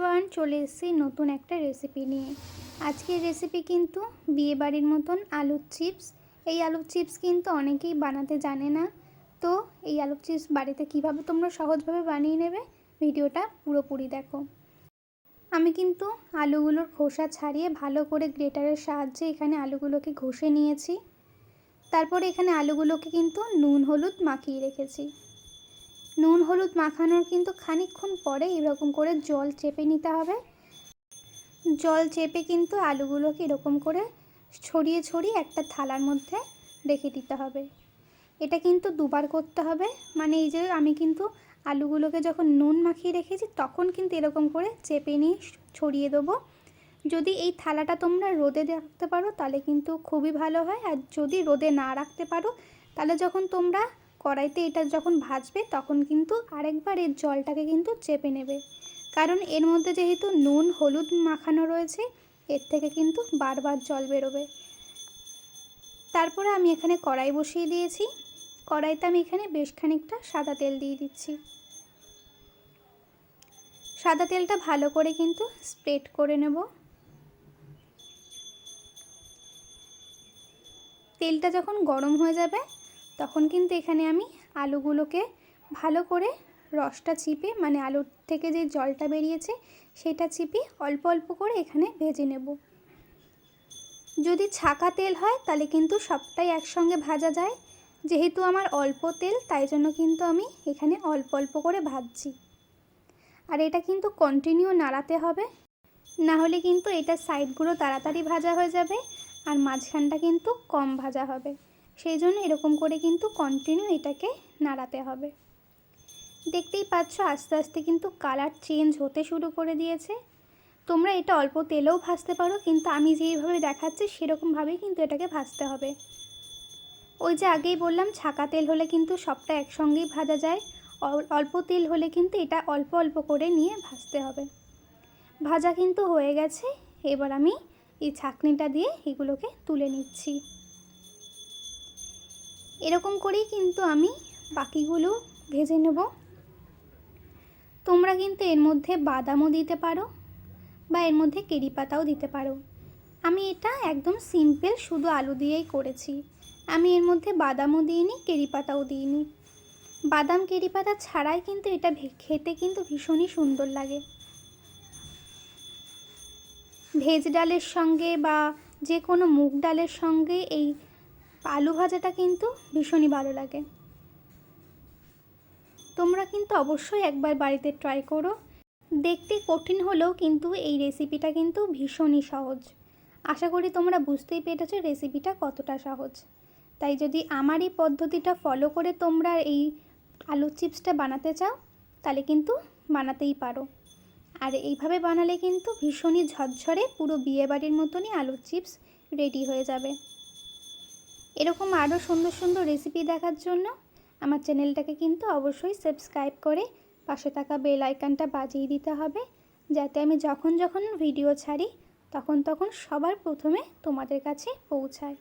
Everyone চলে এসেছি নতুন একটা রেসিপি নিয়ে। আজকের রেসিপি কিন্তু বিয়েবাড়ির মতন আলুর চিপস এই আলুর চিপস কিন্তু অনেকেই বানাতে জানে না। তো এই আলুর চিপস বাড়িতে কীভাবে তোমরা সহজভাবে বানিয়ে নেবে, ভিডিওটা পুরোপুরি দেখো। আমি কিন্তু আলুগুলোর খোসা ছাড়িয়ে ভালো করে গ্রেটারের সাহায্যে এখানে আলুগুলোকে ঘষে নিয়েছি। তারপরে এখানে আলুগুলোকে কিন্তু নুন, হলুদ মাখিয়ে রেখেছি। নুন, হলুদ মাখানোর কিন্তু খানিকক্ষণ পরে এরকম করে জল চেপে নিতে হবে। জল চেপে কিন্তু আলুগুলোকে এরকম করে ছড়িয়ে ছড়িয়ে একটা থালার মধ্যে রেখে দিতে হবে। এটা কিন্তু দুবার করতে হবে। মানে এই যে আমি কিন্তু আলুগুলোকে যখন নুন মাখিয়ে রেখেছি, তখন কিন্তু এরকম করে চেপে নিয়ে ছড়িয়ে দেবো। যদি এই থালাটা তোমরা রোদে রাখতে পারো, তাহলে কিন্তু খুবই ভালো হয়। আর যদি রোদে না রাখতে পারো, তাহলে যখন তোমরা কড়াইতে এটা যখন ভাজবে, তখন কিন্তু আরেকবার এর জলটাকে কিন্তু চেপে নেবে। কারণ এর মধ্যে যেহেতু নুন, হলুদ মাখানো রয়েছে, এর থেকে কিন্তু বারবার জল বেরোবে। তারপরে আমি এখানে কড়াই বসিয়ে দিয়েছি। কড়াইতে আমি এখানে বেশ খানিকটা সাদা তেল দিয়ে দিচ্ছি। সাদা তেলটা ভালো করে কিন্তু স্প্রেড করে নেব। তেলটা যখন গরম হয়ে যাবে তখন কিন্তু এখানে আমি আলুগুলোকে ভালো করে রসটা চিপে মানে আলুর থেকে যে জলটা বেরিয়েছে সেটা চিপে অল্প অল্প করে এখানে ভেজে নেব। যদি ছাকা তেল হয় তাহলে কিন্তু সবটাই একসঙ্গে ভাজা যায়। যেহেতু আমার অল্প তেল, তাই জন্য কিন্তু আমি এখানে অল্প অল্প করে ভাজছি। আর এটা কিন্তু কন্টিনিউ নাড়াতে হবে। না হলে কিন্তু এটা সাইডগুলো তাড়াতাড়ি ভাজা হয়ে যাবে আর মাঝখানটা কিন্তু কম ভাজা হবে। সেই জন্য এরকম করে কিন্তু কন্টিনিউ এটাকে নাড়াতে হবে। দেখতেই পাচ্ছ আস্তে আস্তে কিন্তু কালার চেঞ্জ হতে শুরু করে দিয়েছে। তোমরা এটা অল্প তেলেও ভাজতে পারো, কিন্তু আমি যেইভাবে দেখাচ্ছি সেরকমভাবেই কিন্তু এটাকে ভাজতে হবে। ওই যে আগেই বললাম, ছাকা তেল হলে কিন্তু সবটা একসঙ্গেই ভাজা যায়। অল্প তেল হলে কিন্তু এটা অল্প অল্প করে নিয়ে ভাজতে হবে। ভাজা কিন্তু হয়ে গেছে। এবার আমি এই ছাকনিটা দিয়ে এগুলোকে তুলে নিচ্ছি। এরকম করেই কিন্তু আমি বাকিগুলো ভেজে নেব। তোমরা কিন্তু এর মধ্যে বাদামও দিতে পারো বা এর মধ্যে কেরি পাতাও দিতে পারো। আমি এটা একদম সিম্পল শুধু আলু দিয়েই করেছি। আমি এর মধ্যে বাদামও দিইনি, কেরি পাতাও দিইনি। বাদাম, কেরি পাতা ছাড়াই কিন্তু এটা খেতে কিন্তু ভীষণই সুন্দর লাগে। ভেজ ডালের সঙ্গে বা যে কোনো মুগ ডালের সঙ্গে এই আলু ভাজাটা কিন্তু ভীষণই ভালো লাগে। তোমরা কিন্তু অবশ্যই একবার বাড়িতে ট্রাই করো। দেখতে কঠিন হলেও কিন্তু এই রেসিপিটা কিন্তু ভীষণই সহজ। আশা করি তোমরা বুঝতেই পেরেছ রেসিপিটা কতটা সহজ। তাই যদি আমার এই পদ্ধতিটা ফলো করে তোমরা এই আলুর চিপসটা বানাতে চাও, তাহলে কিন্তু বানাতেই পারো। আর এইভাবে বানালে কিন্তু ভীষণই ঝরঝরে পুরো বিয়েবাড়ির মতনই আলুর চিপস রেডি হয়ে যাবে। এরকম আরও সুন্দর সুন্দর রেসিপি দেখার জন্য আমার চ্যানেলটাকে কিন্তু অবশ্যই সাবস্ক্রাইব করে পাশে থাকা বেল আইকনটা বাজিয়ে দিতে হবে, যাতে আমি যখন যখন ভিডিও ছাড়ি, তখন তখন সবার প্রথমে তোমাদের কাছে পৌঁছায়।